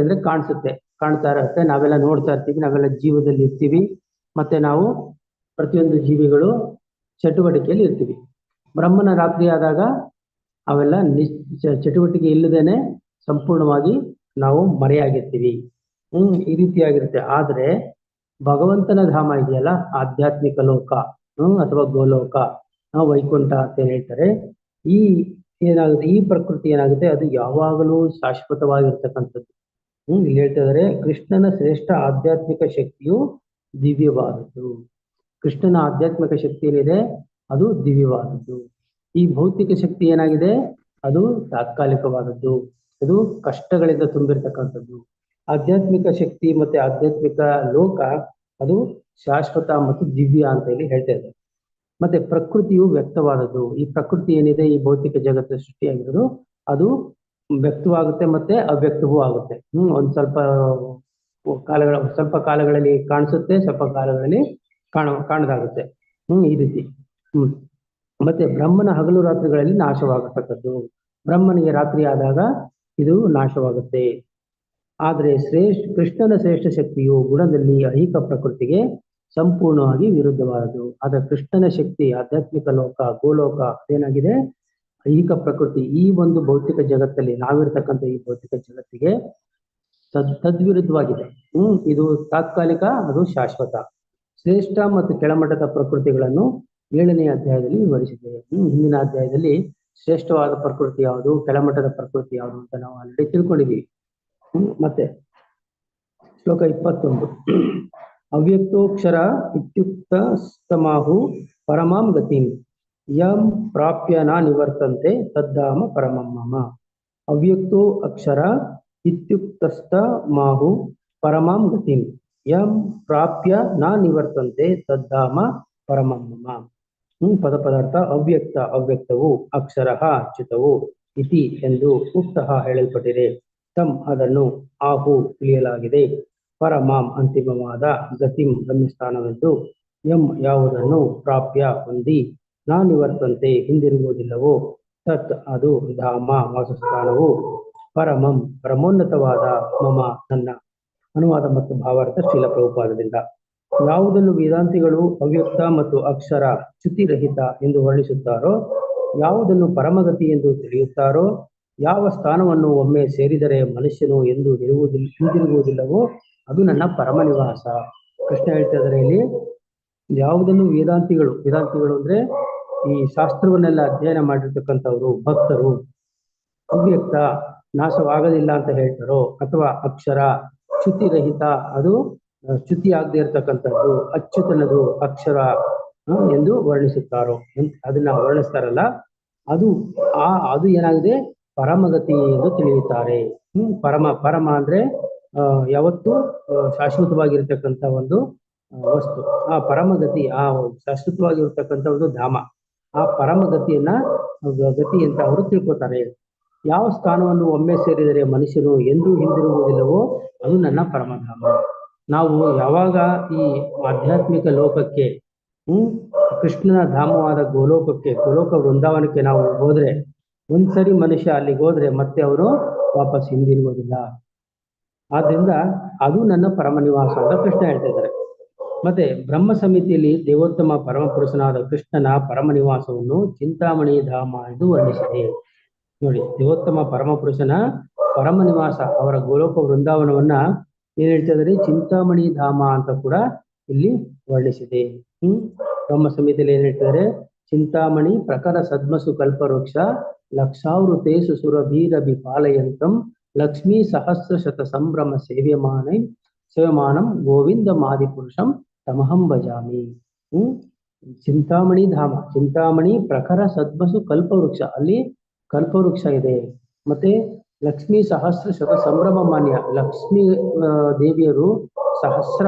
ಅಂದ್ರೆ ಕಾಣಿಸುತ್ತೆ. ಕಾಣ್ತಾ ಇರುತ್ತೆ. ನಾವೆಲ್ಲ ನೋಡ್ತಾ ಇರ್ತೀವಿ. ನಾವೆಲ್ಲ ಜೀವದಲ್ಲಿ ಇರ್ತೀವಿ. ಮತ್ತೆ ನಾವು ಪ್ರತಿಯೊಂದು ಜೀವಿಗಳು ಚಟುವಟಿಕೆಯಲ್ಲಿ ಇರ್ತೀವಿ. ಬ್ರಹ್ಮನ ರಾತ್ರಿ ಆದಾಗ ಅವೆಲ್ಲ ಚಟುವಟಿಕೆ ಇಲ್ಲದೇನೆ ಸಂಪೂರ್ಣವಾಗಿ ನಾವು ಮರೆಯಾಗಿರ್ತೀವಿ. ಹ್ಮ್, ಈ ರೀತಿಯಾಗಿರುತ್ತೆ. ಆದ್ರೆ ಭಗವಂತನ ಧಾಮ ಇದೆಯಲ್ಲ, ಆಧ್ಯಾತ್ಮಿಕ ಲೋಕ, ಹ್ಮ್, ಅಥವಾ ಗೋಲೋಕ ವೈಕುಂಠ ಅಂತ ಹೇಳ್ತಾರೆ. ಈ ಏನಾಗುತ್ತೆ, ಈ ಪ್ರಕೃತಿ ಏನಾಗುತ್ತೆ, ಅದು ಯಾವಾಗಲೂ ಶಾಶ್ವತವಾಗಿರ್ತಕ್ಕಂಥದ್ದು. ಹ್ಮ್ ಇಲ್ಲಿ ಹೇಳ್ತಾ ಇದಾರೆ. ಕೃಷ್ಣನ ಶ್ರೇಷ್ಠ ಆಧ್ಯಾತ್ಮಿಕ ಶಕ್ತಿಯು ದಿವ್ಯವಾದದ್ದು. ಕೃಷ್ಣನ ಆಧ್ಯಾತ್ಮಿಕ ಶಕ್ತಿ ಏನಿದೆ? ಅದು ದಿವ್ಯವಾದದ್ದು. ಈ ಭೌತಿಕ ಶಕ್ತಿ ಏನಾಗಿದೆ? ಅದು ತಾತ್ಕಾಲಿಕವಾದದ್ದು. ಅದು ಕಷ್ಟಗಳಿಂದ ತುಂಬಿರ್ತಕ್ಕಂಥದ್ದು. ಆಧ್ಯಾತ್ಮಿಕ ಶಕ್ತಿ ಮತ್ತೆ ಆಧ್ಯಾತ್ಮಿಕ ಲೋಕ, ಅದು ಶಾಶ್ವತ ಮತ್ತು ದಿವ್ಯ ಅಂತ ಹೇಳಿ ಹೇಳ್ತಾ ಇದ್ದಾರೆ ಮತ್ತೆ ಪ್ರಕೃತಿಯು ವ್ಯಕ್ತವಾದದ್ದು. ಈ ಪ್ರಕೃತಿ ಏನಿದೆ? ಈ ಭೌತಿಕ ಜಗತ್ತು ಸೃಷ್ಟಿಯಾಗಿರೋದು. ಅದು ವ್ಯಕ್ತವಾಗುತ್ತೆ ಮತ್ತೆ ಅವ್ಯಕ್ತವೂ ಆಗುತ್ತೆ. ಹ್ಮ್, ಒಂದ್ ಸ್ವಲ್ಪ ಕಾಲಗಳ, ಸ್ವಲ್ಪ ಕಾಲಗಳಲ್ಲಿ ಕಾಣಿಸುತ್ತೆ, ಸ್ವಲ್ಪ ಕಾಲಗಳಲ್ಲಿ ಕಾಣ, ಕಾಣದಾಗುತ್ತೆ. ಹ್ಮ್, ಈ ರೀತಿ. ಹ್ಮ್. ಮತ್ತೆ ಬ್ರಹ್ಮನ ಹಗಲು ರಾತ್ರಿಗಳಲ್ಲಿ ನಾಶವಾಗತಕ್ಕದ್ದು. ಬ್ರಹ್ಮನಿಗೆ ರಾತ್ರಿ ಆದಾಗ ಇದು ನಾಶವಾಗುತ್ತೆ. ಆದ್ರೆ ಶ್ರೇಷ್ಠ, ಕೃಷ್ಣನ ಶ್ರೇಷ್ಠ ಶಕ್ತಿಯು ಗುಣದಲ್ಲಿ ಐಕ ಪ್ರಕೃತಿಗೆ ಸಂಪೂರ್ಣವಾಗಿ ವಿರುದ್ಧವಾದದ್ದು. ಆದ್ರೆ ಕೃಷ್ಣನ ಶಕ್ತಿ ಆಧ್ಯಾತ್ಮಿಕ ಲೋಕ ಗೋಲೋಕ ಅದೇನಾಗಿದೆ? ಐಹಿಕ ಪ್ರಕೃತಿ ಈ ಒಂದು ಭೌತಿಕ ಜಗತ್ತಲ್ಲಿ ನಾವಿರ್ತಕ್ಕಂಥ ಈ ಭೌತಿಕ ಜಗತ್ತಿಗೆ ತದ್ ತದ್ವಿರುದ್ಧವಾಗಿದೆ. ಹ್ಮ್, ಇದು ತಾತ್ಕಾಲಿಕ, ಅದು ಶಾಶ್ವತ. ಶ್ರೇಷ್ಠ ಮತ್ತು ಕೆಳಮಟ್ಟದ ಪ್ರಕೃತಿಗಳನ್ನು ಏಳನೇ ಅಧ್ಯಾಯದಲ್ಲಿ ವಿವರಿಸಿದೆ ಹ್ಮ್, ಹಿಂದಿನ ಅಧ್ಯಾಯದಲ್ಲಿ ಶ್ರೇಷ್ಠವಾದ ಪ್ರಕೃತಿ ಯಾವುದು, ಕೆಳಮಟ್ಟದ ಪ್ರಕೃತಿ ಯಾವುದು ಅಂತ ನಾವು ಆಲ್ರೆಡಿ ತಿಳ್ಕೊಂಡಿದ್ದೀವಿ. ಹ್ಮ್, ಮತ್ತೆ ಶ್ಲೋಕ ಇಪ್ಪತ್ತೊಂದು. ಅವ್ಯಕ್ತೋಕ್ಷರ ಇತ್ಯುಕ್ತ ಸ್ತಮಾಹು ಪರಮಾಂ ಗತಿಂ. ಯಂ ಪ್ರಾಪ್ಯ ನಾ ನಿವರ್ತಂತೆ ತದ್ದಾಮ ಪರಮಮ್ಮ ಮಮ ಅವ್ಯಕ್ತೋ ಅಕ್ಷರ ಇತ್ಯುಕ್ತಸ್ಥ ಮಾಹು ಪರಮಾಂ ಗತಿಂ. ಯಂ ಪ್ರಾಪ್ಯ ನಾ ನಿವರ್ತಂತೆ ತದ್ದಾಮ ಪರಮಮ್ಮ ಪದ ಪದಾರ್ಥ ಅವ್ಯಕ್ತ, ಅವ್ಯಕ್ತವು, ಅಕ್ಷರ ಅಚ್ಯುತವು ಇತಿ ಎಂದು ಉಕ್ತಃ ಹೇಳಲ್ಪಟ್ಟಿದೆ. ತಮ್ ಅದನ್ನು ಆಹು ತಿಳಿಯಲಾಗಿದೆ. ಪರಮಾಂ ಅಂತಿಮವಾದ ಗತಿಂ ಗಮ್ಯಸ್ಥಾನವೆಂದು ಎಂ ಯಾವುದನ್ನು ಪ್ರಾಪ್ಯ ಹೊಂದಿ ನಾ ನಿವರ್ತಂತೆ ಹಿಂದಿರುಗುವುದಿಲ್ಲವೋ? ತತ್ ಅದು ಧಾಮ ವಾಸಸ್ಥಾನವು. ಪರಮಂ ಪರಮೋನ್ನತವಾದ ಮಮ ನನ್ನ ಅನುವಾದ ಮತ್ತು ಭಾವಾರ್ಥ ಶೀಲ ಪ್ರಭುಪಾದದಿಂದ. ಯಾವುದನ್ನು ವೇದಾಂತಿಗಳು ಅವ್ಯಕ್ತ ಮತ್ತು ಅಕ್ಷರ ಚ್ಯುತಿರಹಿತ ಎಂದು ವರ್ಣಿಸುತ್ತಾರೋ, ಯಾವುದನ್ನು ಪರಮಗತಿ ಎಂದು ತಿಳಿಯುತ್ತಾರೋ, ಯಾವ ಸ್ಥಾನವನ್ನು ಒಮ್ಮೆ ಸೇರಿದರೆ ಮನುಷ್ಯನು ಎಂದು ಇರುವುದಿಲ್ಲ ಹಿಂದಿರುಗುವುದಿಲ್ಲವೋ, ಅದು ನನ್ನ ಪರಮ ನಿವಾಸ. ಕೃಷ್ಣ ಹೇಳ್ತಾ ಇದ್ದಾರೆ ಇಲ್ಲಿ, ಯಾವುದನ್ನು ವೇದಾಂತಿಗಳು ವೇದಾಂತಿಗಳು ಅಂದ್ರೆ ಈ ಶಾಸ್ತ್ರವನ್ನೆಲ್ಲ ಅಧ್ಯಯನ ಮಾಡಿರ್ತಕ್ಕಂಥವ್ರು, ಭಕ್ತರು ಅವ್ಯಕ್ತ ನಾಶವಾಗಲಿಲ್ಲ ಅಂತ ಹೇಳ್ತಾರೋ ಅಥವಾ ಅಕ್ಷರ, ಚ್ಯುತಿರಹಿತ, ಅದು ಚ್ಯುತಿ ಆಗದೆ ಇರತಕ್ಕಂಥದ್ದು ಅಚ್ಯುತನದು ಅಕ್ಷರ ಎಂದು ವರ್ಣಿಸುತ್ತಾರೋ ಅದನ್ನ ವರ್ಣಿಸ್ತಾರಲ್ಲ, ಅದು, ಆ, ಅದು ಏನಾಗಿದೆ? ಪರಮಗತಿ ಎಂದು ತಿಳಿಯುತ್ತಾರೆ. ಹ್ಮ್, ಪರಮ ಪರಮ ಅಂದ್ರೆ ಯಾವತ್ತು ಶಾಶ್ವತವಾಗಿರ್ತಕ್ಕಂಥ ಒಂದು ವಸ್ತು. ಆ ಪರಮಗತಿ, ಆ ಶಾಶ್ವತವಾಗಿರ್ತಕ್ಕಂಥ ಒಂದು ಧಾಮ. ಆ ಪರಮ ಗತಿಯನ್ನ ಗತಿ ಅಂತ ಅವರು ತಿಳ್ಕೊತಾರೆ. ಯಾವ ಸ್ಥಾನವನ್ನು ಒಮ್ಮೆ ಸೇರಿದರೆ ಮನುಷ್ಯನು ಎಂದೂ ಹಿಂದಿರುವುದಿಲ್ಲವೋ ಅದು ನನ್ನ ಪರಮಧಾಮ ನಾವು ಯಾವಾಗ ಈ ಆಧ್ಯಾತ್ಮಿಕ ಲೋಕಕ್ಕೆ, ಹ್ಮ್, ಕೃಷ್ಣನ ಧಾಮವಾದ ಗೋಲೋಕಕ್ಕೆ, ಗೋಲೋಕ ವೃಂದಾವನಕ್ಕೆ ನಾವು ಹೋದ್ರೆ, ಒಂದ್ಸರಿ ಮನುಷ್ಯ ಅಲ್ಲಿಗೆ ಹೋದ್ರೆ ಮತ್ತೆ ಅವರು ವಾಪಸ್ ಹಿಂದಿರುವುದಿಲ್ಲ ಆದ್ರಿಂದ ಅದು ನನ್ನ ಪರಮ ನಿವಾಸ ಅಂತ ಕೃಷ್ಣ ಹೇಳ್ತಾ ಮತ್ತೆ ಬ್ರಹ್ಮ ಸಮಿತಿಯಲ್ಲಿ ದೇವೋತ್ತಮ ಪರಮಪುರುಷನಾದ ಕೃಷ್ಣನ ಪರಮ ನಿವಾಸವನ್ನು ಚಿಂತಾಮಣಿ ಧಾಮ ಎಂದು ವರ್ಣಿಸಿದೆ. ನೋಡಿ, ದೇವೋತ್ತಮ ಪರಮಪುರುಷನ ಪರಮ ನಿವಾಸ ಅವರ ಗೋಲೋಕ ವೃಂದಾವನವನ್ನ ಏನ್ ಹೇಳ್ತದ್ರೆ ಚಿಂತಾಮಣಿ ಧಾಮ ಅಂತ ಕೂಡ ಇಲ್ಲಿ ವರ್ಣಿಸಿದೆ. ಹ್ಮ್? ಬ್ರಹ್ಮ ಸಮಿತಿಯಲ್ಲಿ ಏನ್ ಹೇಳ್ತಿದ್ದಾರೆ? ಚಿಂತಾಮಣಿ ಪ್ರಕರ ಸದ್ಮಸು ಕಲ್ಪವೃಕ್ಷ ಲಕ್ಷಾವೃತೇಸು ಸುರಭೀರ ಪಾಲಯಂತಂ ಲಕ್ಷ್ಮೀ ಸಹಸ್ರ ಶತ ಸಂಭ್ರಮ ಸೇವ್ಯಮಾನೈ ಸೇವಮಾನಂ ಗೋವಿಂದ ಮಾದಿಪುರುಷಂ ತಮಹಂ ಭಜಾಮಿ. ಚಿಂತಾಮಣಿ ಧಾಮ. ಚಿಂತಾಮಣಿ ಪ್ರಖರ ಸದ್ಮಸು ಕಲ್ಪವೃಕ್ಷ. ಅಲ್ಲಿ ಕಲ್ಪವೃಕ್ಷ ಇದೆ. ಮತ್ತೆ ಲಕ್ಷ್ಮೀ ಸಹಸ್ರ ಶತ ಸಂಭ್ರಮ ಮಾನ್ಯ. ಲಕ್ಷ್ಮೀ ದೇವಿಯರು ಸಹಸ್ರ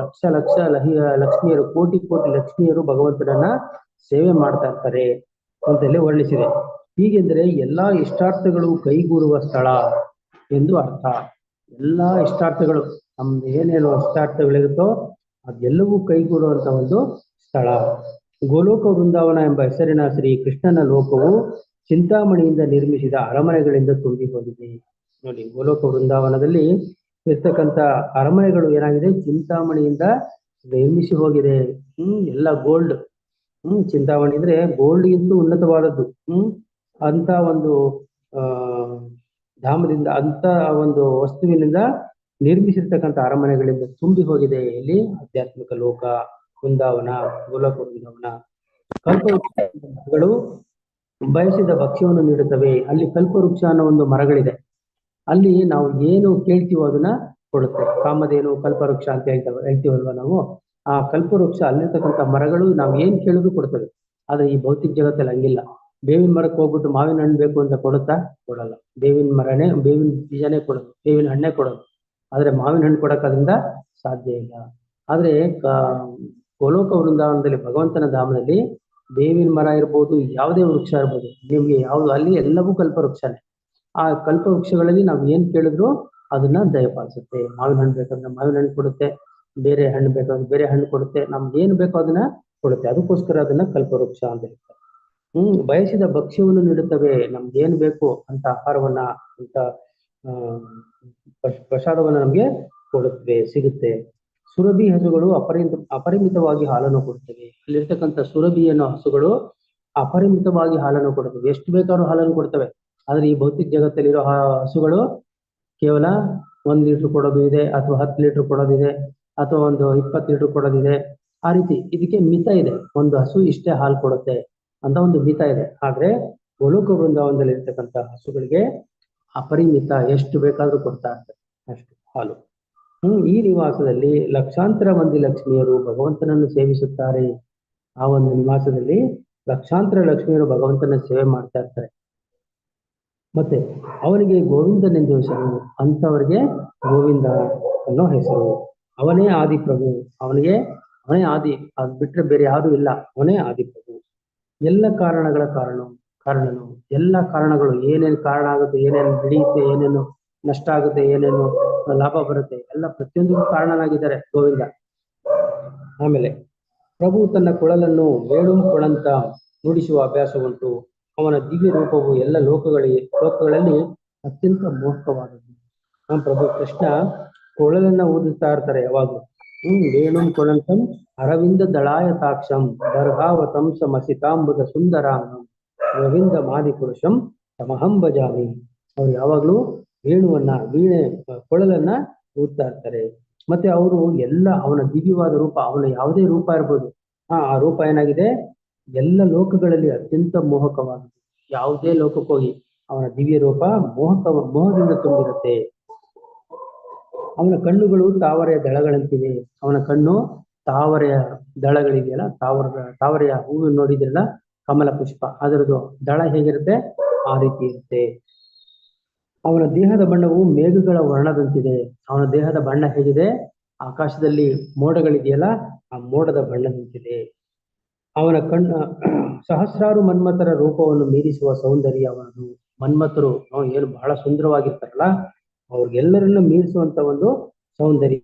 ಲಕ್ಷ ಲಕ್ಷ ಲಹಿ ಲಕ್ಷ್ಮಿಯರು, ಕೋಟಿ ಕೋಟಿ ಲಕ್ಷ್ಮಿಯರು ಭಗವಂತನನ್ನ ಸೇವೆ ಮಾಡ್ತಾ ಇರ್ತಾರೆ ಅಂತೆಲ್ಲ ವರ್ಣಿಸಿದೆ. ಹೀಗೆಂದರೆ ಎಲ್ಲಾ ಇಷ್ಟಾರ್ಥಗಳು ಕೈಗೂಡುವ ಸ್ಥಳ ಎಂದು ಅರ್ಥ. ಎಲ್ಲಾ ಇಷ್ಟಾರ್ಥಗಳು. ನಮ್ದು ಏನೇನು ಇಷ್ಟಾರ್ಥಗಳಿರುತ್ತೋ ಅದೆಲ್ಲವೂ ಕೈಗೂಡುವಂತ ಒಂದು ಸ್ಥಳ. ಗೋಲೋಕ ವೃಂದಾವನ ಎಂಬ ಹೆಸರಿನ ಶ್ರೀ ಕೃಷ್ಣನ ಲೋಕವು ಚಿಂತಾಮಣಿಯಿಂದ ನಿರ್ಮಿಸಿದ ಅರಮನೆಗಳಿಂದ ತುಂಬಿ ಹೋಗಿದೆ. ನೋಡಿ, ಗೋಲೋಕ ವೃಂದಾವನದಲ್ಲಿ ಇರ್ತಕ್ಕಂಥ ಅರಮನೆಗಳು ಏನಾಗಿದೆ? ಚಿಂತಾಮಣಿಯಿಂದ ನಿರ್ಮಿಸಿ ಹೋಗಿದೆ. ಹ್ಮ್, ಎಲ್ಲ ಗೋಲ್ಡ್. ಹ್ಮ್, ಚಿಂತಾಮಣಿ ಅಂದ್ರೆ ಗೋಲ್ಡ್ ಗಿಂತ ಉನ್ನತವಾದದ್ದು. ಹ್ಮ್ ಅಂತ ಒಂದು, ಆ, ಧಾಮದಿಂದ ಅಂತ ಒಂದು ವಸ್ತುವಿನಿಂದ ನಿರ್ಮಿಸಿರ್ತಕ್ಕಂಥ ಅರಮನೆಗಳಿಂದ ತುಂಬಿ ಹೋಗಿದೆ. ಇಲ್ಲಿ ಆಧ್ಯಾತ್ಮಿಕ ಲೋಕ, ವೃಂದಾವನ, ಗೋಲಕ ವೃಂದಾವನ. ಕಲ್ಪವೃಕ್ಷಗಳು ಬಯಸಿದ ಭಕ್ಷ್ಯವನ್ನು ನೀಡುತ್ತವೆ. ಅಲ್ಲಿ ಕಲ್ಪವೃಕ್ಷ ಅನ್ನೋ ಒಂದು ಮರಗಳಿದೆ. ಅಲ್ಲಿ ನಾವು ಏನು ಕೇಳ್ತೀವೋ ಅದನ್ನ ಕೊಡುತ್ತೆ. ಕಾಮಧೇನು, ಕಲ್ಪವೃಕ್ಷ ಅಂತ ಹೇಳ್ತೇವೆ ಹೇಳ್ತೀವಲ್ವಾ ನಾವು? ಆ ಕಲ್ಪವೃಕ್ಷ ಅಲ್ಲಿರ್ತಕ್ಕಂಥ ಮರಗಳು ನಾವು ಏನ್ ಕೇಳಿದ್ರು ಕೊಡ್ತವೆ. ಆದ್ರೆ ಈ ಭೌತಿಕ ಜಗತ್ತಲ್ಲಿ ಹಂಗಿಲ್ಲ. ಬೇವಿನ ಮರಕ್ಕೆ ಹೋಗ್ಬಿಟ್ಟು ಮಾವಿನ ಹಣ್ಣು ಬೇಕು ಅಂತ ಕೊಡುತ್ತಾ ಕೊಡಲ್ಲ. ಬೇವಿನ ಮರನೇ ಬೇವಿನ ಬೀಜನೇ ಕೊಡೋದು. ಬೇವಿನ ಹಣ್ಣೇ ಕೊಡೋದು. ಆದ್ರೆ ಮಾವಿನ ಹಣ್ಣು ಕೊಡಕ್ ಅದರಿಂದ ಸಾಧ್ಯ ಇಲ್ಲ. ಆದ್ರೆ ಗೋಲೋಕ ವೃಂದಾವನದಲ್ಲಿ ಭಗವಂತನ ಧಾಮದಲ್ಲಿ ಬೇವಿನ ಮರ ಇರ್ಬೋದು, ಯಾವುದೇ ವೃಕ್ಷ ಇರ್ಬೋದು, ನಿಮ್ಗೆ ಯಾವುದು ಅಲ್ಲಿ ಎಲ್ಲವೂ ಕಲ್ಪವೃಕ್ಷನೇ. ಆ ಕಲ್ಪವೃಕ್ಷಗಳಲ್ಲಿ ನಾವು ಏನ್ ಕೇಳಿದ್ರು ಅದನ್ನ ದಯಪಾಲಿಸುತ್ತೆ. ಮಾವಿನ ಹಣ್ಣು ಬೇಕಂದ್ರೆ ಮಾವಿನ ಹಣ್ಣು ಕೊಡುತ್ತೆ, ಬೇರೆ ಹಣ್ಣು ಬೇಕಾದ್ರೆ ಬೇರೆ ಹಣ್ಣು ಕೊಡುತ್ತೆ, ನಮ್ಗೆ ಏನ್ ಬೇಕೋ ಅದನ್ನ ಕೊಡುತ್ತೆ. ಅದಕ್ಕೋಸ್ಕರ ಅದನ್ನ ಕಲ್ಪವೃಕ್ಷ ಅಂತ ಹೇಳ್ತಾರೆ. ಹ್ಮ್, ಬಯಸಿದ ಭಕ್ಷ್ಯವನ್ನು ನೀಡುತ್ತವೆ, ನಮ್ಗೆ ಏನ್ ಬೇಕು ಅಂತ ಆಹಾರವನ್ನ ಅಂತ ಪ್ರಸಾದವನ್ನ ನಮ್ಗೆ ಕೊಡುತ್ತವೆ, ಸಿಗುತ್ತೆ. ಸುರಭಿ ಹಸುಗಳು ಅಪರಿಮಿತ, ಅಪರಿಮಿತವಾಗಿ ಹಾಲನ್ನು ಕೊಡುತ್ತವೆ. ಅಲ್ಲಿರ್ತಕ್ಕಂಥ ಸುರಭಿ ಅನ್ನೋ ಹಸುಗಳು ಅಪರಿಮಿತವಾಗಿ ಹಾಲನ್ನು ಕೊಡುತ್ತವೆ. ಎಷ್ಟು ಬೇಕಾದ್ರೂ ಹಾಲನ್ನು ಕೊಡ್ತವೆ. ಆದ್ರೆ ಈ ಭೌತಿಕ ಜಗತ್ತಲ್ಲಿರೋ ಹಸುಗಳು ಕೇವಲ ಒಂದ್ ಲೀಟರ್ ಕೊಡೋದು ಇದೆ, ಅಥವಾ ಹತ್ತು ಲೀಟರ್ ಕೊಡೋದಿದೆ ಅಥವಾ ಒಂದು ಇಪ್ಪತ್ತು ಲೀಟರ್ ಕೊಡೋದಿದೆ ಆ ರೀತಿ ಇದಕ್ಕೆ ಮಿತ ಇದೆ. ಒಂದು ಹಸು ಇಷ್ಟೇ ಹಾಲು ಕೊಡುತ್ತೆ ಅಂತ ಒಂದು ಮಿತ ಇದೆ. ಆದ್ರೆ ಒಲುಕ ವೃಂದಾವನದಲ್ಲಿ ಇರ್ತಕ್ಕಂಥ ಹಸುಗಳಿಗೆ ಅಪರಿಮಿತ ಎಷ್ಟು ಬೇಕಾದ್ರೂ ಕೊಡ್ತಾ ಇರ್ತಾರೆ. ಅಷ್ಟು, ಹಾಲು. ಹ್ಮ್, ಈ ನಿವಾಸದಲ್ಲಿ ಲಕ್ಷಾಂತರ ಮಂದಿ ಲಕ್ಷ್ಮಿಯರು ಭಗವಂತನನ್ನು ಸೇವಿಸುತ್ತಾರೆ. ಆ ಒಂದು ನಿವಾಸದಲ್ಲಿ ಲಕ್ಷಾಂತರ ಲಕ್ಷ್ಮಿಯರು ಭಗವಂತನ ಸೇವೆ ಮಾಡ್ತಾ ಇರ್ತಾರೆ. ಮತ್ತೆ ಅವನಿಗೆ ಗೋವಿಂದನೆಂದು ಹೆಸರು ಅಂತವರಿಗೆ ಗೋವಿಂದ ಅನ್ನೋ ಹೆಸರು. ಅವನೇ ಆದಿಪ್ರಭು. ಅವನಿಗೆ, ಅವನೇ ಆದಿ, ಅದ್ ಬಿಟ್ರೆ ಬೇರೆ ಯಾರು ಇಲ್ಲ. ಅವನೇ ಆದಿಪ್ರಭು. ಎಲ್ಲ ಕಾರಣಗಳ ಕಾರಣ. ಕಾರಣನು. ಎಲ್ಲ ಕಾರಣಗಳು, ಏನೇನು ಕಾರಣ ಆಗುತ್ತೆ, ಏನೇನು ನಡೆಯುತ್ತೆ, ಏನೇನು ನಷ್ಟ ಆಗುತ್ತೆ, ಏನೇನು ಲಾಭ ಬರುತ್ತೆ, ಎಲ್ಲ ಪ್ರತಿಯೊಂದಕ್ಕೂ ಕಾರಣನಾಗಿದ್ದಾರೆ ಗೋವಿಂದ. ಆಮೇಲೆ, ಪ್ರಭು ತನ್ನ ಕೊಳಲನ್ನು ವೇಣು ಕೊಳಂತ ನುಡಿಸುವ ಅಭ್ಯಾಸ ಉಂಟು. ಅವನ ದಿವ್ಯ ರೂಪವು ಎಲ್ಲ ಲೋಕಗಳಿಗೆ, ಲೋಕಗಳಲ್ಲಿ ಅತ್ಯಂತ ಮೋಹಕವಾದದ್ದು. ಆ ಪ್ರಭು ಕೃಷ್ಣ ಕೊಳಲನ್ನ ಊದುತ್ತಾ ಇರ್ತಾರೆ ಯಾವಾಗಲೂ. ಹ್ಮ್ ವೇಣುಂ ಕೊಳಂತಂ ಅರವಿಂದ ದಳಾಯ ತಾಕ್ಷಂ ದರ್ಹಾವತಂ ಮಸಿತಾಂಬುದ ಸುಂದರಾಂಗಂ ಗೋವಿಂದ ಮಾದಿ ಪುರುಷಂ ತಮಹಂ ಭಜಾಮಿ. ಅವ್ರು ಯಾವಾಗ್ಲೂ ವೇಣುವನ್ನ ವೀಣೆ ಕೊಳಲನ್ನ ಊದ್ತಾ ಇರ್ತಾರೆ ಮತ್ತೆ ಅವರು ಎಲ್ಲ ಅವನ ದಿವ್ಯವಾದ ರೂಪ, ಅವನ ಯಾವುದೇ ರೂಪ ಇರ್ಬೋದು. ಆ ರೂಪ ಏನಾಗಿದೆ? ಎಲ್ಲ ಲೋಕಗಳಲ್ಲಿ ಅತ್ಯಂತ ಮೋಹಕವಾಗಿದೆ ಯಾವುದೇ ಲೋಕಕ್ಕೆ ಹೋಗಿ ಅವನ ದಿವ್ಯ ರೂಪ ಮೋಹಕ, ಮೋಹದಿಂದ ತುಂಬಿರುತ್ತೆ. ಅವನ ಕಣ್ಣುಗಳು ತಾವರೆಯ ದಳಗಳಂತಿವೆ. ಅವನ ಕಣ್ಣು ತಾವರೆಯ ದಳಗಳಿದೆಯಲ್ಲ ತಾವರ, ತಾವರೆಯ ಹೂವು ನೋಡಿದ್ರಲ್ಲ ಕಮಲ ಪುಷ್ಪ. ಅದರದ್ದು ದಳ ಹೇಗಿರುತ್ತೆ? ಆ ರೀತಿ ಇರುತ್ತೆ. ಅವನ ದೇಹದ ಬಣ್ಣವು ಮೇಘಗಳ ವರ್ಣದಂತಿದೆ. ಅವನ ದೇಹದ ಬಣ್ಣ ಹೇಗಿದೆ? ಆಕಾಶದಲ್ಲಿ ಮೋಡಗಳಿದೆಯಲ್ಲ, ಆ ಮೋಡದ ಬಣ್ಣದಂತಿದೆ. ಅವನ ಕಣ್ಣ ಸಹಸ್ರಾರು ಮನ್ಮಥರ ರೂಪವನ್ನು ಮೀರಿಸುವ ಸೌಂದರ್ಯ ಅವನದು. ಮನ್ಮಥರು ಏನು ಬಹಳ ಸುಂದರವಾಗಿರ್ತಾರಲ್ಲ, ಅವ್ರಿಗೆಲ್ಲರನ್ನು ಮೀರಿಸುವಂತ ಒಂದು ಸೌಂದರ್ಯ.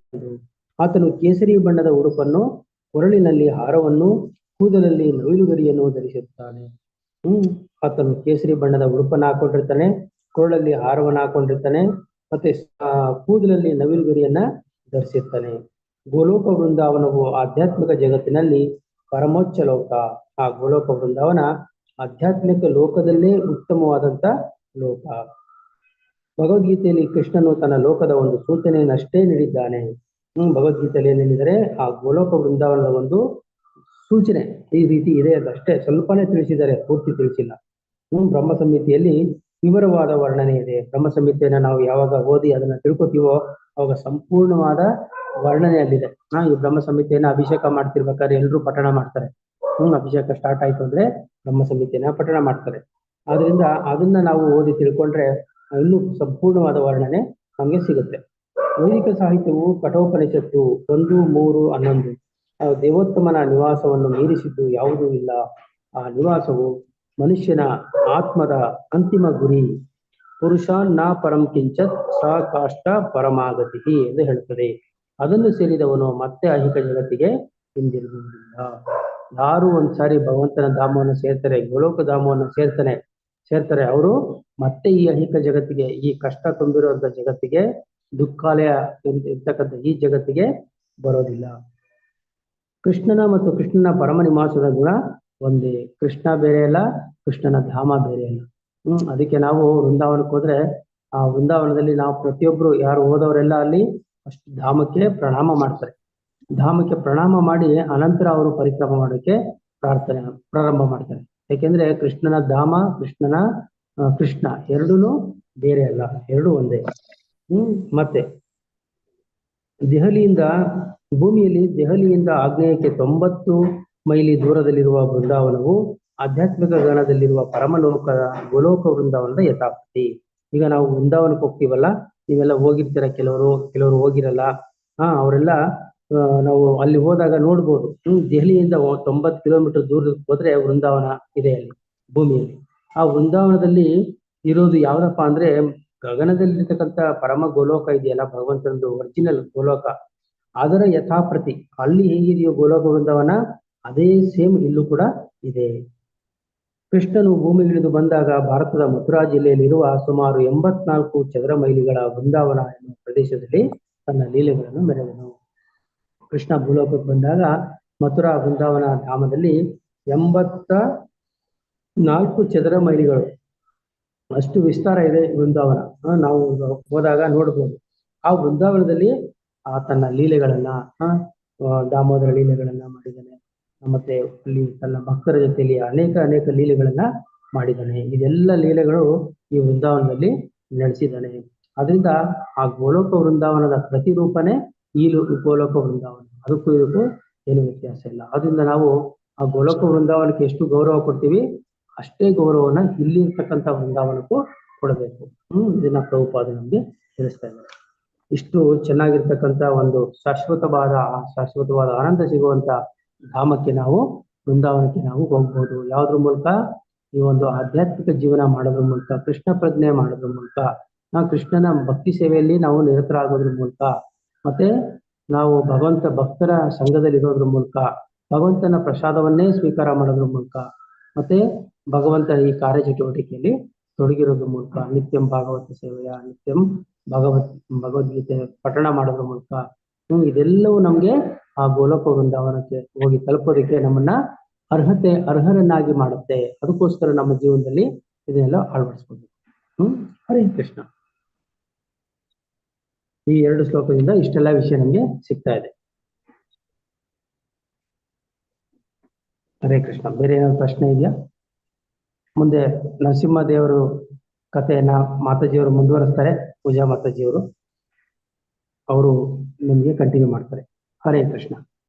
ಆತನು ಕೇಸರಿ ಬಣ್ಣದ ಉಡುಪನ್ನು, ಕೊರಳಿನಲ್ಲಿ ಹಾರವನ್ನು ಕೂದಲಲ್ಲಿ ನವಿಲುಗರಿಯನ್ನು ಧರಿಸಿರ್ತಾನೆ ಹ್ಮ್, ಆತನು ಕೇಸರಿ ಬಣ್ಣದ ಉಡುಪನ್ನ ಹಾಕೊಂಡಿರ್ತಾನೆ, ಕೊರಳಲ್ಲಿ ಹಾರವನ್ನ ಹಾಕೊಂಡಿರ್ತಾನೆ, ಮತ್ತೆ ಕೂದಲಲ್ಲಿ ನವಿಲುಗರಿಯನ್ನ ಧರಿಸಿರ್ತಾನೆ ಗೋಲೋಕ ವೃಂದಾವನವು ಆಧ್ಯಾತ್ಮಿಕ ಜಗತ್ತಿನಲ್ಲಿ ಪರಮೋಚ್ಚ ಲೋಕ ಆ ಗೋಲೋಕ ವೃಂದಾವನ ಆಧ್ಯಾತ್ಮಿಕ ಲೋಕದಲ್ಲೇ ಉತ್ತಮವಾದಂತ ಲೋಕ. ಭಗವದ್ಗೀತೆಯಲ್ಲಿ ಕೃಷ್ಣನು ತನ್ನ ಲೋಕದ ಒಂದು ಸೂಚನೆಯನ್ನಷ್ಟೇ ನೀಡಿದ್ದಾನೆ. ಹ್ಮ್, ಭಗವದ್ಗೀತೆಯಲ್ಲಿ ಆ ಗೋಲೋಕ ವೃಂದಾವನದ ಒಂದು ಸೂಚನೆ ಈ ರೀತಿ ಇದೆ ಅಷ್ಟೇ ಸ್ವಲ್ಪನೇ ತಿಳಿಸಿದ್ದಾರೆ ಪೂರ್ತಿ ತಿಳಿಸಿಲ್ಲ. ಹ್ಮ್ ಬ್ರಹ್ಮ ಸಂಹಿತೆಯಲ್ಲಿ ವಿವರವಾದ ವರ್ಣನೆ ಇದೆ. ಬ್ರಹ್ಮ ಸಂಹಿತೆಯನ್ನ ನಾವು ಯಾವಾಗ ಓದಿ ಅದನ್ನ ತಿಳ್ಕೊತೀವೋ ಅವಾಗ ಸಂಪೂರ್ಣವಾದ ವರ್ಣನೆ ಅಲ್ಲಿದೆ ಹಾ, ಈ ಬ್ರಹ್ಮ ಸಂಹಿತೆಯನ್ನ ಅಭಿಷೇಕ ಮಾಡ್ತಿರ್ಬೇಕಾದ್ರೆ ಎಲ್ಲರೂ ಪಠಣ ಮಾಡ್ತಾರೆ. ಹ್ಮ್, ಅಭಿಷೇಕ ಸ್ಟಾರ್ಟ್ ಆಯ್ತು ಅಂದ್ರೆ ಬ್ರಹ್ಮ ಸಂಹಿತೆಯನ್ನ ಪಠಣ ಮಾಡ್ತಾರೆ. ಆದ್ರಿಂದ ಅದನ್ನ ನಾವು ಓದಿ ತಿಳ್ಕೊಂಡ್ರೆ ಇನ್ನೂ ಸಂಪೂರ್ಣವಾದ ವರ್ಣನೆ ನಮ್ಗೆ ಸಿಗುತ್ತೆ. ವೈದಿಕ ಸಾಹಿತ್ಯವು ಕಠೋಪನಿಷತ್ತು ಒಂದು, ಮೂರು, ಹನ್ನೊಂದು. ದೇವೋತ್ತಮನ ನಿವಾಸವನ್ನು ಮೀರಿಸಿದ್ದು ಯಾವುದೂ ಇಲ್ಲ. ಆ ನಿವಾಸವು ಮನುಷ್ಯನ ಆತ್ಮದ ಅಂತಿಮ ಗುರಿ. ಪುರುಷ ನ ಪರಂ ಕಿಂಚತ್, ಸ ಕಾಷ್ಟ ಪರಮಾಗತಿ ಎಂದು ಹೇಳುತ್ತದೆ. ಅದನ್ನು ಸೇರಿದವನು ಮತ್ತೆ ಅಹಿಕ ಜಗತ್ತಿಗೆ ಹಿಂದಿರುಗುವುದಿಲ್ಲ. ಯಾರು ಒಂದ್ಸಾರಿ ಭಗವಂತನ ಧಾಮವನ್ನು ಸೇರ್ತಾರೆ, ಗೋಲೋಕ ಧಾಮವನ್ನು ಸೇರ್ತಾನೆ, ಸೇರ್ತಾರೆ ಅವರು ಮತ್ತೆ ಈ ಅಹಿಕ ಜಗತ್ತಿಗೆ, ಈ ಕಷ್ಟ ತುಂಬಿರುವಂತ ಜಗತ್ತಿಗೆ, ದುಃಖಾಲಯ ಇರ್- ಇರ್ತಕ್ಕಂಥ ಈ ಜಗತ್ತಿಗೆ ಬರೋದಿಲ್ಲ. ಕೃಷ್ಣನ ಮತ್ತು ಕೃಷ್ಣನ ಪರಮ ನಿವಾಸದ ಗುಣ ಒಂದೇ. ಕೃಷ್ಣ ಬೇರೆ ಅಲ್ಲ, ಕೃಷ್ಣನ ಧಾಮ ಬೇರೆ ಅಲ್ಲ. ಹ್ಮ್, ಅದಕ್ಕೆ ನಾವು ವೃಂದಾವನಕ್ಕೆ ಹೋದ್ರೆ ಆ ವೃಂದಾವನದಲ್ಲಿ ನಾವು ಪ್ರತಿಯೊಬ್ರು ಯಾರು ಹೋದವರೆಲ್ಲ ಅಲ್ಲಿ ಅಷ್ಟು ಧಾಮಕ್ಕೆ ಪ್ರಣಾಮ ಮಾಡ್ತಾರೆ. ಧಾಮಕ್ಕೆ ಪ್ರಣಾಮ ಮಾಡಿ ಅನಂತರ ಅವರು ಪರಿಕ್ರಮ ಮಾಡೋಕೆ ಪ್ರಾರ್ಥನೆ ಪ್ರಾರಂಭ ಮಾಡ್ತಾರೆ. ಯಾಕೆಂದ್ರೆ ಕೃಷ್ಣನ ಧಾಮ, ಕೃಷ್ಣನ ಕೃಷ್ಣ ಎರಡೂನು ಬೇರೆ ಅಲ್ಲ. ಎರಡು ಒಂದೇ. ಹ್ಮ್, ಮತ್ತೆ ದೆಹಲಿಯಿಂದ ಭೂಮಿಯಲ್ಲಿ ದೆಹಲಿಯಿಂದ ಆಗ್ನೇಯಕ್ಕೆ ತೊಂಬತ್ತು ಮೈಲಿ ದೂರದಲ್ಲಿರುವ ಬೃಂದಾವನವು ಆಧ್ಯಾತ್ಮಿಕ ಗಣದಲ್ಲಿರುವ ಪರಮಲೋಕ ಗೋಲೋಕ ವೃಂದಾವನದ ಯಥಾಪತಿ. ಈಗ ನಾವು ವೃಂದಾವನಕ್ಕೆ ಹೋಗ್ತೀವಲ್ಲ? ನೀವೆಲ್ಲ ಹೋಗಿರ್ತೀರ? ಕೆಲವರು ಕೆಲವರು ಹೋಗಿರಲ್ಲ? ಹಾ, ಅವರೆಲ್ಲ ನಾವು ಅಲ್ಲಿ ಹೋದಾಗ ನೋಡ್ಬೋದು. ಹ್ಮ್, ದೆಹಲಿಯಿಂದ ತೊಂಬತ್ ಕಿಲೋಮೀಟರ್ ದೂರಕ್ಕೆ ಹೋದ್ರೆ ವೃಂದಾವನ ಇದೆ ಅಲ್ಲಿ, ಭೂಮಿಯಲ್ಲಿ. ಆ ವೃಂದಾವನದಲ್ಲಿ ಇರೋದು ಯಾವ್ದಪ್ಪ ಅಂದ್ರೆ ಗಗನದಲ್ಲಿರ್ತಕ್ಕಂಥ ಪರಮ ಗೋಲೋಕ ಇದೆಯಲ್ಲ? ಭಗವಂತನದು ಒರಿಜಿನಲ್ ಗೋಲೋಕ. ಅದರ ಯಥಾಪ್ರತಿ ಅಲ್ಲಿ ಹೇಗಿದೆಯೋ ಗೋಲೋಕ ವೃಂದಾವನ ಅದೇ ಸೇಮ್ ಇಲ್ಲೂ ಕೂಡ ಇದೆ. ಕೃಷ್ಣನು ಭೂಮಿಗಿಳಿದು ಬಂದಾಗ ಭಾರತದ ಮಥುರಾ ಜಿಲ್ಲೆಯಲ್ಲಿರುವ ಸುಮಾರು ಎಂಬತ್ನಾಲ್ಕು ಚದರ ಮೈಲಿಗಳ ವೃಂದಾವನ ಎನ್ನುವ ಪ್ರದೇಶದಲ್ಲಿ ತನ್ನ ಲೀಲೆಗಳನ್ನು ಮೆರೆದನು. ಕೃಷ್ಣ ಭೂಲೋಕಕ್ಕೆ ಬಂದಾಗ ಮಥುರಾ ವೃಂದಾವನ ಧಾಮದಲ್ಲಿ ಎಂಬತ್ತ ನಾಲ್ಕು ಚದರ ಮೈಲಿಗಳು. ಅಷ್ಟು ವಿಸ್ತಾರ ಇದೆ ವೃಂದಾವನ. ನಾವು ಹೋದಾಗ ನೋಡಬಹುದು ಆ ವೃಂದಾವನದಲ್ಲಿ ಆ ತನ್ನ ಲೀಲೆಗಳನ್ನ ದಾಮೋದರ ಲೀಲೆಗಳನ್ನ ಮಾಡಿದ್ದಾನೆ. ಮತ್ತೆ ಅಲ್ಲಿ ತನ್ನ ಭಕ್ತರ ಜೊತೆಯಲ್ಲಿ ಅನೇಕ ಅನೇಕ ಲೀಲೆಗಳನ್ನ ಮಾಡಿದ್ದಾನೆ. ಇದೆಲ್ಲ ಲೀಲೆಗಳು ಈ ವೃಂದಾವನದಲ್ಲಿ ನಡೆಸಿದ್ದಾನೆ ಅದರಿಂದ ಆ ಗೋಲೋಕ ವೃಂದಾವನದ ಪ್ರತಿರೂಪನೇ ಈ ಗೋಲೋಕ ವೃಂದಾವನ. ಅದಕ್ಕೂ ಇದಕ್ಕೂ ಏನು ವ್ಯತ್ಯಾಸ ಇಲ್ಲ. ಅದರಿಂದ ನಾವು ಆ ಗೋಲೋಕ ವೃಂದಾವನಕ್ಕೆ ಎಷ್ಟು ಗೌರವ ಕೊಡ್ತೀವಿ, ಅಷ್ಟೇ ಗೌರವನ ಇಲ್ಲಿ ಇರ್ತಕ್ಕಂಥ ವೃಂದಾವನಕ್ಕೂ ಕೊಡಬೇಕು. ಹ್ಮ್, ಇದನ್ನ ಪ್ರಭುಪಾದ ನಮ್ಗೆ ತಿಳಿಸ್ತಾ ಇದ್ದಾರೆ. ಇಷ್ಟು ಚೆನ್ನಾಗಿರ್ತಕ್ಕಂಥ ಒಂದು ಶಾಶ್ವತವಾದ ಶಾಶ್ವತವಾದ ಆನಂದ ಸಿಗುವಂತ ಧಾಮಕ್ಕೆ ನಾವು ಬೃಂದಾವನಕ್ಕೆ ನಾವು ಹೋಗ್ಬೋದು. ಯಾವುದ್ರ ಮೂಲಕ? ಈ ಒಂದು ಆಧ್ಯಾತ್ಮಿಕ ಜೀವನ ಮಾಡೋದ್ರ ಮೂಲಕ, ಕೃಷ್ಣ ಪ್ರಜ್ಞೆ ಮಾಡೋದ್ರ ಮೂಲಕ ನಾವು ಕೃಷ್ಣನ ಭಕ್ತಿ ಸೇವೆಯಲ್ಲಿ ನಾವು ನಿರತರಾಗೋದ್ರ ಮೂಲಕ, ಮತ್ತೆ ನಾವು ಭಗವಂತ ಭಕ್ತರ ಸಂಘದಲ್ಲಿ ಇರೋದ್ರ ಮೂಲಕ, ಭಗವಂತನ ಪ್ರಸಾದವನ್ನೇ ಸ್ವೀಕಾರ ಮಾಡೋದ್ರ ಮೂಲಕ, ಮತ್ತೆ ಭಗವಂತನ ಈ ಕಾರ್ಯಚಟುವಟಿಕೆಯಲ್ಲಿ ತೊಡಗಿರೋದ್ರ ಮೂಲಕ, ನಿತ್ಯಂ ಭಾಗವತ ಸೇವೆಯ, ನಿತ್ಯಂ ಭಗವತ್ ಭಗವದ್ಗೀತೆ ಪಠಣ ಮಾಡೋದ್ರ ಮೂಲಕ ಇದೆಲ್ಲವೂ ನಮ್ಗೆ ಆ ಗೋಲೋಕ ವೃಂದಾವನಕ್ಕೆ ಹೋಗಿ ತಲುಪೋದಕ್ಕೆ ನಮ್ಮನ್ನ ಅರ್ಹತೆ, ಅರ್ಹರನ್ನಾಗಿ ಮಾಡುತ್ತೆ. ಅದಕ್ಕೋಸ್ಕರ ನಮ್ಮ ಜೀವನದಲ್ಲಿ ಇದನ್ನೆಲ್ಲ ಅಳವಡಿಸ್ಬೋದು ಹ್ಮ್, ಹರೇ ಕೃಷ್ಣ. ಈ ಎರಡು ಶ್ಲೋಕದಿಂದ ಇಷ್ಟೆಲ್ಲ ವಿಷಯ ನಮ್ಗೆ ಸಿಗ್ತಾ ಇದೆ. ಹರೇ ಕೃಷ್ಣ, ಬೇರೆ ಏನಾದ್ರು ಪ್ರಶ್ನೆ ಇದೆಯಾ? ಮುಂದೆ ನರಸಿಂಹ ದೇವರು ಕಥೆಯನ್ನ ಮಾತಾಜಿಯವರು ಮುಂದುವರಿಸ್ತಾರೆ. ಪೂಜಾ ಮಾತಾಜಿಯವರು ಅವರು ನಿಮ್ಗೆ ಕಂಟಿನ್ಯೂ ಮಾಡ್ತಾರೆ. ಹರೇ ಕೃಷ್ಣ.